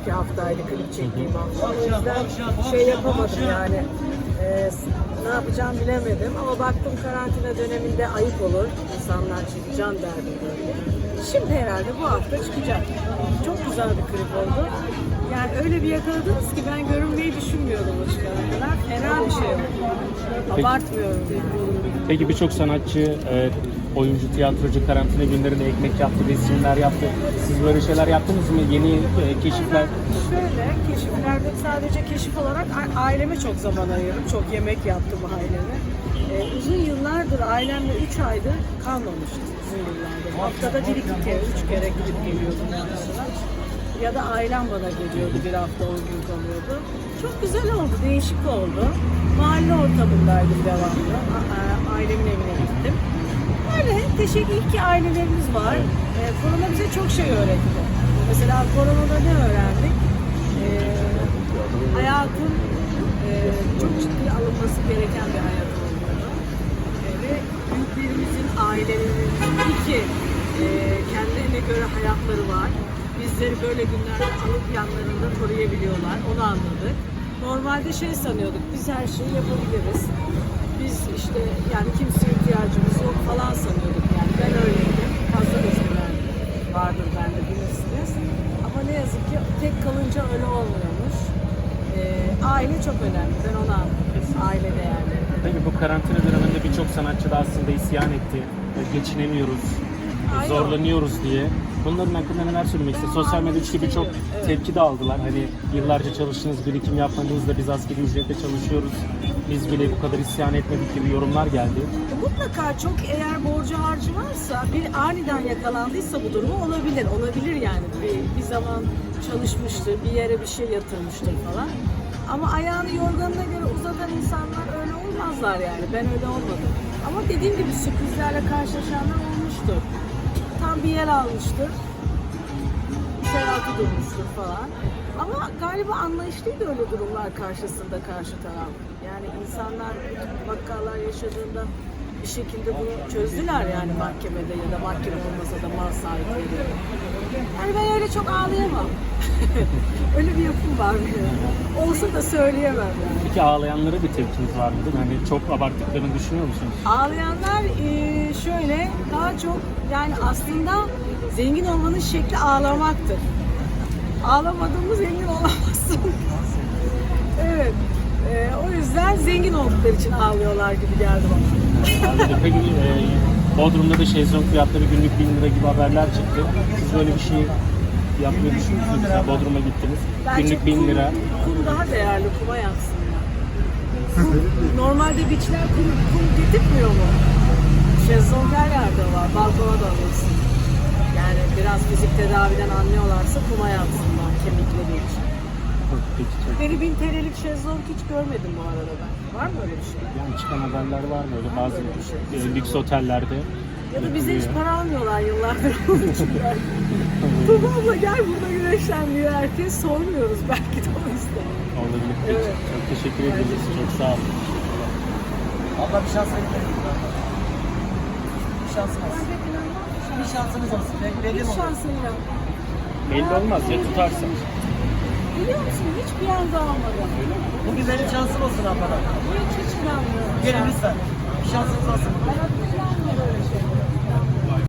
önceki haftaydı klip çektiğim hafta. O yüzden şey yapamadım yani. Ee, ne yapacağım bilemedim ama baktım karantina döneminde ayıp olur. İnsanlar çünkü can derdi böyle. Şimdi herhalde bu hafta çıkacak. Çok güzel bir klip oldu. Yani öyle bir yakaladınız ki ben görünmeyi düşünmüyordum o çıkana kadar. Fena bir şey oldu. Abartmıyorum yani. Peki birçok sanatçı, e, oyuncu, tiyatrocu karantina günlerinde ekmek yaptı, resimler yaptı. Siz böyle şeyler yaptınız mı? Yeni e, keşifler? Şöyle keşiflerde sadece keşif olarak aileme çok zaman ayırdım. Çok yemek yaptım aileme. Ee, uzun yıllardır ailemle 3 aydır kalmamıştım uzun yıllardır. Haftada bir iki kere, üç kere gidip geliyordum mesela. Ya da ailem bana geliyordu bir hafta on gün kalıyordu. Çok güzel oldu, değişik oldu. Mahalle ortamındaydım devamlı. A- ailemin evine gittim. Öyle teşekkür iyi ki ailelerimiz var. Ee, korona bize çok şey öğretti. Mesela koronada ne öğrendik? Ee, hayatın e, çok ciddi alınması gereken bir hayat olduğunu e, ve büyüklerimizin, ailelerimizin iyi ki e, kendilerine göre hayatları var. Bizleri böyle günlerde alıp yanlarında koruyabiliyorlar. Onu anladık. Normalde şey sanıyorduk, biz her şeyi yapabiliriz. Biz işte yani kimseye ihtiyacımız yok falan sanıyorduk yani. Ben öyleydim. Fazla özgüven vardır bende bilirsiniz. Ama ne yazık ki tek kalınca öyle olmuyormuş. Ee, aile çok önemli. Ben ona aile değerleri. Peki bu karantina döneminde birçok sanatçı da aslında isyan etti. Geçinemiyoruz, Ay, zorlanıyoruz diye. Bunların hakkında neler söylemek istersiniz? Sosyal medyada çünkü birçok tepki de aldılar. Hani yıllarca çalıştınız, birikim yapmadınız da biz asgari ücretle çalışıyoruz. Biz bile bu kadar isyan etmedik gibi yorumlar geldi. Mutlaka çok eğer borcu harcı varsa bir aniden yakalandıysa bu durumu olabilir. Olabilir yani. Bir, bir zaman çalışmıştır, bir yere bir şey yatırmıştır falan. Ama ayağını yorganına göre uzatan insanlar öyle olmazlar yani. Ben öyle olmadım. Ama dediğim gibi sürprizlerle karşılaşanlar olmuştur. Tam bir yer almıştır. İçeraltı durmuştur falan. Ama galiba anlayışlıydı öyle durumlar karşısında karşı taraf. Yani insanlar vakalar yaşadığında bir şekilde bunu çözdüler yani mahkemede ya da mahkeme olmasa da mal sahipleri. Yani ben öyle çok ağlayamam. öyle bir yapım var benim. Olsa da söyleyemem yani. Peki ağlayanlara bir tepkiniz var mı? Hani çok abarttıklarını düşünüyor musunuz? Ağlayanlar eee, şöyle daha çok yani aslında zengin olmanın şekli ağlamaktır. Ağlamadığımız zengin olamazsın. evet. Eee, o yüzden zengin oldukları için ağlıyorlar gibi geldi bana. Peki e, Bodrum'da da şezlong fiyatları günlük 1000 lira gibi haberler çıktı. Siz böyle bir şey yapmayı düşünüyor musunuz? Mesela Bodrum'a gittiniz. Bence Günlük 1000 kum- lira. Kum daha değerli, kuma yatsınlar. Kum, normalde beachler kum, kum getirtmiyor mu? Şezlong her yerde var, balkona da alırsın. Yani biraz fizik tedaviden anlıyorlarsa kuma yatsınlar kemikleri için. Beni bin TL'lik şezlong hiç görmedim bu arada ben. Var mı öyle bir şey? Yani çıkan haberler var böyle bazı e, lüks otellerde. Ya da bize hiç para almıyorlar yıllardır onun için belki. Tuba abla gel burada güneşlen diyor herkes. Sormuyoruz belki de o yüzden. Olabilir. Evet. Çok teşekkür ederiz. Çok sağ olun. Allah bir şans verin. Bir şansın olsun. Bir şansınız olsun. Mi Hiç olur? şansın yok. Belli olmaz ya tutarsa. Biliyor musun hiçbir anda almadım. Bugün benim şansım olsun abla. Hiç hiç inanmıyorum. Gelin lütfen. Şansınız olsun. Hayatta